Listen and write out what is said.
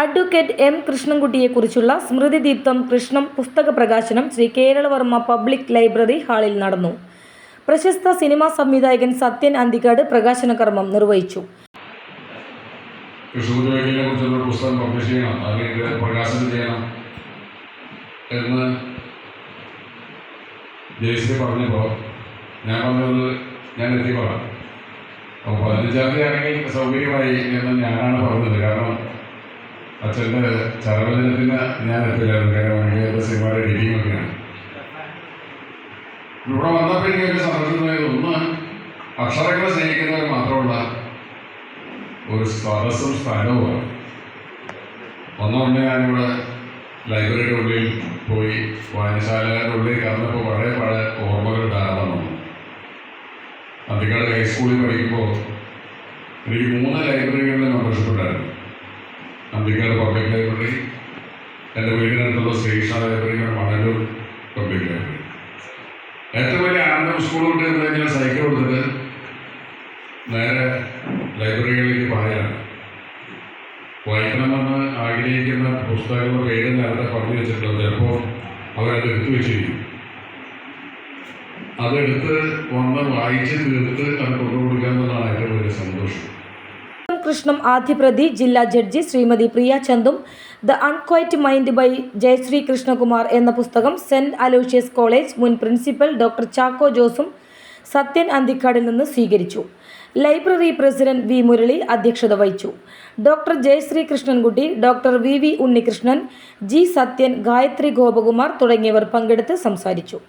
Advocate M കൃഷ്ണൻകുട്ടിയെക്കുറിച്ചുള്ള സ്മൃതിദീപ്തം കൃഷ്ണം പുസ്തക പ്രകാശനം Shri Keralavarma public library ഹാളിൽ നടന്നു. പ്രശസ്ത സിനിമാ സംവിധായകൻ സത്യൻ അന്തിക്കാട് പ്രകാശന കർമ്മം നിർവഹിച്ചു. കുറിച്ചുള്ള പുസ്തകം പബ്ലിഷ് പ്രകാശനം ചെയ്യണം എന്ന് ജയശ്രീ പറഞ്ഞപ്പോൾ ഞാൻ പറഞ്ഞത് ഞാൻ എത്തി അപ്പോൾ പതിനഞ്ചാം തീയതി ആണെങ്കിൽ സൗകര്യമായി എന്ന് ഞാനാണ് പറഞ്ഞത്. കാരണം അച്ഛന്റെ ചരവചനത്തിന് ഞാൻ എത്തില്ലായിരുന്നു കാരണം ഭയങ്കര സിനിമയുടെ എഡിറ്റിംഗ് ഒക്കെയാണ്. ഇവിടെ വന്നപ്പോൾ എനിക്ക് വലിയ സന്തോഷമായത് ഒന്ന് അക്ഷരങ്ങൾ സ്നേഹിക്കുന്നവർ മാത്രമുള്ള ഒരു സദസ്സും സ്ഥലവുമാണ് ഒന്നുകൊണ്ട് ഞാനിവിടെ ലൈബ്രറിയുടെ ഉള്ളിൽ പോയി വായനശാലയുടെ ഉള്ളിൽ കടന്നപ്പോൾ പഴയ പഴയ ഓർമ്മകൾ ധാരാളം അന്തിക്കാട് ഹൈസ്കൂളിൽ പഠിക്കുമ്പോൾ എനിക്ക് മൂന്ന് ലൈബ്രറികളിൽ മെമ്പർഷിപ്പ് ഉണ്ടായിരുന്നു. അന്തിക്കാട് പബ്ലിക് ലൈബ്രറി എന്റെ വീടിനടുത്തുള്ള Sreesha library Manalur public library ഏറ്റവും വലിയ ആനന്ദം സ്കൂൾ വിട്ട് കഴിഞ്ഞാൽ സൈക്കിൾ കൊടുത്തിട്ട് നേരെ ലൈബ്രറികളിലേക്ക് പായാണ് വായിക്കണമെന്ന് ആഗ്രഹിക്കുന്ന പുസ്തകങ്ങളുടെ പേര് നേരത്തെ പറഞ്ഞു വെച്ചിട്ടുണ്ട് ചിലപ്പോൾ അവരത് എടുത്തു വെച്ചിരിക്കും. അതെടുത്ത് വന്ന് വായിച്ച് തീർത്ത് അത് കൊണ്ടുകൊടുക്കുക എന്നുള്ളതാണ് ഏറ്റവും വലിയ സന്തോഷം. കൃഷ്ണം ആദ്യപ്രതി ജില്ലാ judge Shrimati Priya ചന്ദും the unquiet mind by Jayasree Krishnakumar എന്ന പുസ്തകം സെന്റ് അലോഷ്യസ് കോളേജ് മുൻ പ്രിൻസിപ്പൽ ഡോക്ടർ ചാക്കോ ജോസും സത്യൻ അന്തിക്കാടിൽ നിന്ന് സ്വീകരിച്ചു. ലൈബ്രറി പ്രസിഡന്റ് വി മുരളി അധ്യക്ഷത വഹിച്ചു. Doctor Jayasree Krishnankutty doctor V V Unnikrishnan G Sathyan Gayathri Gopakumar തുടങ്ങിയവർ പങ്കെടുത്ത് സംസാരിച്ചു.